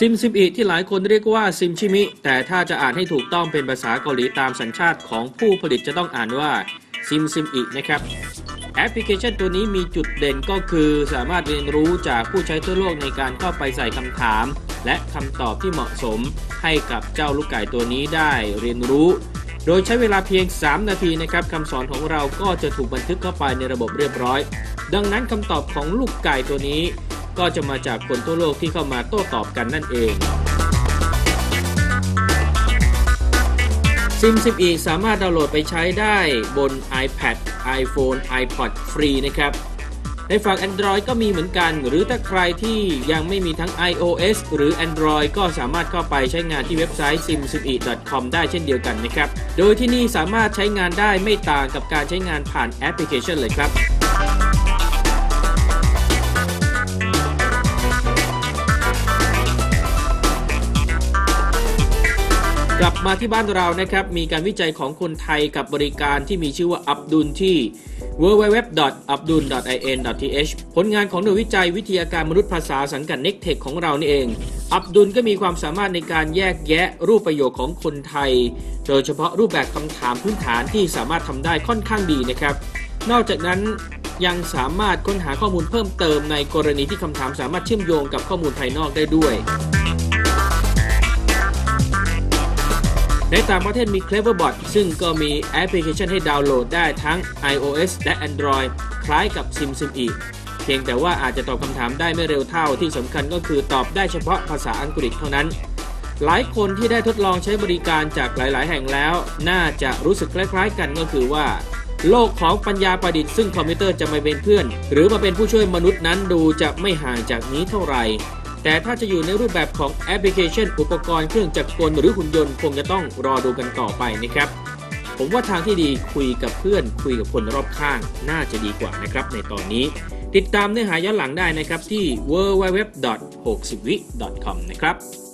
ซิมซิมอิที่หลายคนเรียกว่าซิมชิมิ แต่ถ้าจะอ่านให้ถูกต้องเป็นภาษาเกาหลีตามสัญชาติของผู้ผลิตจะต้องอ่านว่าซิมซิมอินะครับแอปพลิเคชันตัวนี้มีจุดเด่นก็คือสามารถเรียนรู้จากผู้ใช้ทั่วโลกในการเข้าไปใส่คำถาม และคำตอบที่เหมาะสมให้กับเจ้าลูกไก่ตัวนี้ได้เรียนรู้ โดยใช้เวลาเพียง 3 นาทีนะครับคำสอนของเราก็จะถูกบันทึกเข้าไปในระบบเรียบร้อย ดังนั้นคำตอบของลูกไก่ตัวนี้ ก็จะมาจากคนทั่วโลกที่เข้ามาโต้ตอบกันนั่นเองซิม 10อีสามารถดาวน์โหลดไปใช้ได้บน iPad, iPhone, iPod ฟรีนะครับ ในฝั่ง Android ก็มีเหมือนกัน หรือถ้าใครที่ยังไม่มีทั้ง iOS หรือ Android ก็สามารถเข้าไปใช้งานที่เว็บไซต์ sim11.com ได้เช่นเดียวกันนะครับ โดยที่นี่สามารถใช้งานได้ไม่ต่างกับการใช้งานผ่านแอปพลิเคชันเลยครับ กลับมาที่บ้านเรานะครับ มีการวิจัยของคนไทยกับบริการที่มีชื่อว่าอับดุลที่ www.abdul.in.th ผลงานของหน่วยวิจัยวิทยาการมนุษย์ภาษาสังกัดเน็กเทคของเรานี่เอง อับดุลก็มีความสามารถในการแยกแยะรูปประโยคของคนไทย โดยเฉพาะรูปแบบคำถามพื้นฐานที่สามารถทำได้ค่อนข้างดีนะครับ นอกจากนั้นยังสามารถค้นหาข้อมูลเพิ่มเติมในกรณีที่คำถามสามารถเชื่อมโยงกับข้อมูลภายนอกได้ด้วย ในต่างประเทศมี Cleverbot ซึ่งก็มีแอปพลิเคชันให้ดาวน์โหลดได้ทั้ง iOS และ Android คล้ายกับ SimSim เพียงแต่ว่าอาจจะตอบคำถามได้ไม่เร็วเท่าที่สำคัญก็คือตอบได้เฉพาะภาษาอังกฤษเท่านั้น หลายคนที่ได้ทดลองใช้บริการจากหลาย ๆ แห่งแล้ว น่าจะรู้สึกคล้าย ๆ กันก็คือว่า โลกของปัญญาประดิษฐ์ซึ่งคอมพิวเตอร์จะมาเป็นเพื่อน หรือมาเป็นผู้ช่วยมนุษย์นั้นดูจะไม่ห่างจากนี้เท่าไหร่ แต่ถ้าจะอยู่ในรูปแบบของแอปพลิเคชัน อุปกรณ์เครื่องจักรกลหรือหุ่นยนต์คงจะต้องรอดูกันต่อไปนะครับ ผมว่าทางที่ดีคุยกับเพื่อน คุยกับคนรอบข้าง น่าจะดีกว่านะครับในตอนนี้ ติดตามเนื้อหาย้อนหลังได้นะครับที่ www.60 วิ .com นะครับ